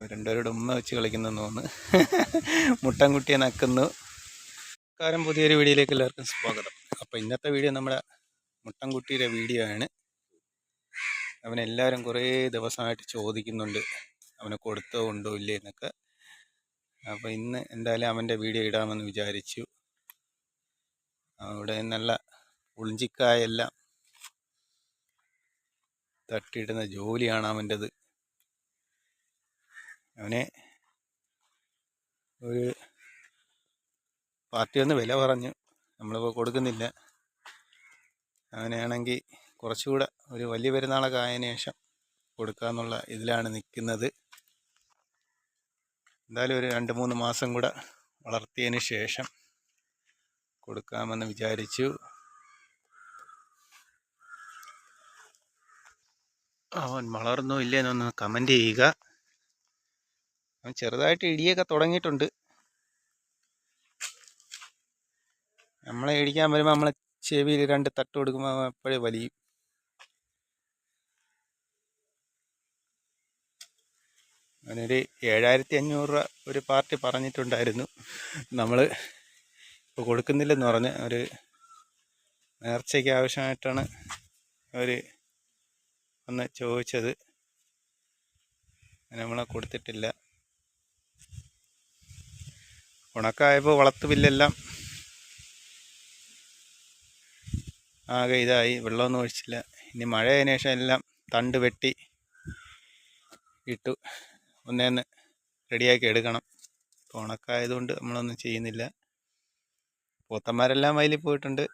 രണ്ടുപേരുടെ ഉമ്മ വെച്ച് കളിക്കുന്നു തോന്നുന്നു. മുട്ടൻകുട്ടിയെ നക്കുന്നു. കാരം പുതിയൊരു വീഡിയോയിലേക്ക് എല്ലാവർക്കും സ്വാഗതം. അപ്പോൾ ഇന്നത്തെ വീഡിയോ നമ്മുടെ മുട്ടൻകുട്ടിയുടെ വീഡിയോ ആണ്. അവനെല്ലാവരും കുറേ ദിവസമായിട്ട് ചോദിക്കുന്നുണ്ട്. അവനെ കൊടുത്തോ ഉണ്ടോ ഇല്ലേ എന്നൊക്കെ. അപ്പോൾ ഇന്ന് എന്തായാലും അവന്റെ വീഡിയോ ഇടാമെന്ന് വിചാരിച്ചു. അവിടെ നല്ല ഉളിഞ്ചിക്കായെല്ലാം തട്ടിയിടുന്ന ജോലിയാണ് അവന്റെത്. അവനെ ഒരു പാർട്ടി ഒന്ന് വില പറഞ്ഞു നമ്മളിപ്പോൾ കൊടുക്കുന്നില്ല. അങ്ങനെയാണെങ്കിൽ കുറച്ചുകൂടെ ഒരു വലിയ പെരുന്നാളൊക്കെ ആയതിനു ശേഷം കൊടുക്കാന്നുള്ള ഇതിലാണ് നിൽക്കുന്നത് എന്തായാലും ഒരു രണ്ട് മൂന്ന് മാസം കൂടെ വളർത്തിയതിന് ശേഷം കൊടുക്കാമെന്ന് വിചാരിച്ചു. അവൻ വളർന്നോ ഇല്ലെന്നൊന്ന് കമന്റ് ചെയ്യുക. ചെറുതായിട്ട് ഇടിയൊക്കെ തുടങ്ങിയിട്ടുണ്ട്. നമ്മളെ ഇടിക്കാൻ വരുമ്പോൾ നമ്മളെ ചെവിയിൽ രണ്ട് തട്ട് കൊടുക്കുമ്പോൾ എപ്പോഴും വലിയും. അവനൊരു ഏഴായിരത്തി അഞ്ഞൂറ് രൂപ ഒരു പാർട്ടി പറഞ്ഞിട്ടുണ്ടായിരുന്നു. നമ്മൾ ഇപ്പോൾ കൊടുക്കുന്നില്ലെന്ന് പറഞ്ഞ് ഒരു നേർച്ചയ്ക്ക് ആവശ്യമായിട്ടാണ് അവർ ഒന്ന് ചോദിച്ചത്. നമ്മളെ കൊടുത്തിട്ടില്ല. ഉണക്കായപ്പോൾ വളത്ത് ബില്ലെല്ലാം ആകെ ഇതായി. വെള്ളമൊന്നും ഒഴിച്ചില്ല. ഇനി മഴ ആയതിനു ശേഷം എല്ലാം തണ്ട് വെട്ടി ഇട്ടു. ഒന്നേന്ന് റെഡിയാക്കി എടുക്കണം. ഇപ്പോൾ ഉണക്കായതുകൊണ്ട് നമ്മളൊന്നും ചെയ്യുന്നില്ല. പോത്തന്മാരെല്ലാം വയലിൽ പോയിട്ടുണ്ട്.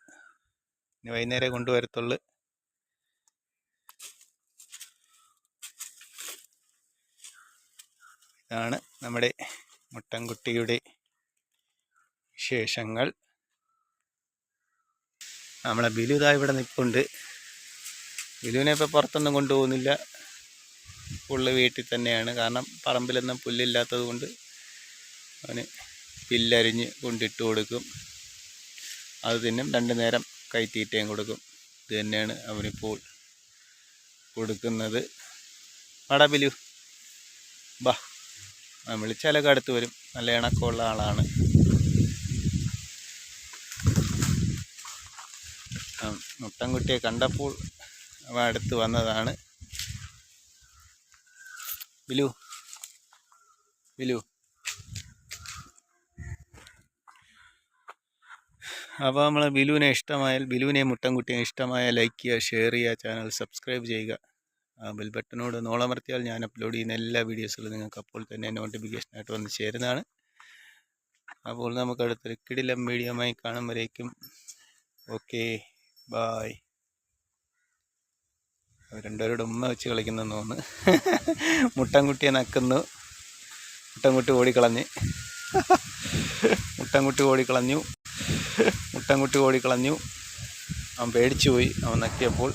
ഇനി വൈകുന്നേരം കൊണ്ടുവരത്തുള്ളു. ഇതാണ് നമ്മുടെ മുട്ടൻകുട്ടിയുടെ വിശേഷങ്ങൾ. നമ്മളെ ബിലു ഇതാ ഇവിടെ നിൽപ്പുണ്ട്. ബിലുവിനെ ഇപ്പോൾ പുറത്തൊന്നും കൊണ്ടുപോകുന്നില്ല. ഫുള്ള് വീട്ടിൽ തന്നെയാണ്. കാരണം പറമ്പിലൊന്നും പുല്ലില്ലാത്തത് കൊണ്ട് അവന് പില്ലരിഞ്ഞ് കൊണ്ടിട്ട് കൊടുക്കും. അത് തിന്നും. രണ്ട് നേരം കൈത്തീറ്റയും കൊടുക്കും. ഇത് തന്നെയാണ് അവനിപ്പോൾ കൊടുക്കുന്നത്. വാടാ ബിലു. ബാ നമ്മൾ വിളിച്ചാലൊക്കെ അടുത്ത് വരും. നല്ല ഇണക്കമുള്ള ആളാണ്. മുട്ടൻകുട്ടിയെ കണ്ടപ്പോൾ അവ അടുത്ത് വന്നതാണ്. ബിലു ബിലു അപ്പോൾ നമ്മൾ ബിലുവിനെ ഇഷ്ടമായാൽ ബിലുവിനെ മുട്ടൻകുട്ടിയെ ഇഷ്ടമായാൽ ലൈക്ക് ചെയ്യുക ഷെയർ ചെയ്യുക ചാനൽ സബ്സ്ക്രൈബ് ചെയ്യുക. ബെൽ ബട്ടനോട് നോളമർത്തിയാൽ ഞാൻ അപ്ലോഡ് ചെയ്യുന്ന എല്ലാ വീഡിയോസുകളും നിങ്ങൾക്ക് അപ്പോൾ തന്നെ നോട്ടിഫിക്കേഷനായിട്ട് വന്ന് ചേരുന്നതാണ്. അപ്പോൾ നമുക്ക് അടുത്തൊരു കിടിലം വീഡിയോമായി കാണുമ്പോഴേക്കും ഓക്കെ ബായ് രണ്ടുപേരോട് ഉമ്മ വെച്ച് കളിക്കുന്നു തോന്നുന്നു. മുട്ടൻകുട്ടിയെ നക്കുന്നു. മുട്ടൻകുട്ടി ഓടിക്കളഞ്ഞ്. മുട്ടൻകുട്ടി ഓടിക്കളഞ്ഞു. മുട്ടൻകുട്ടി ഓടിക്കളഞ്ഞു. അവൻ പേടിച്ചു പോയി. അവൻ നക്കിയപ്പോൾ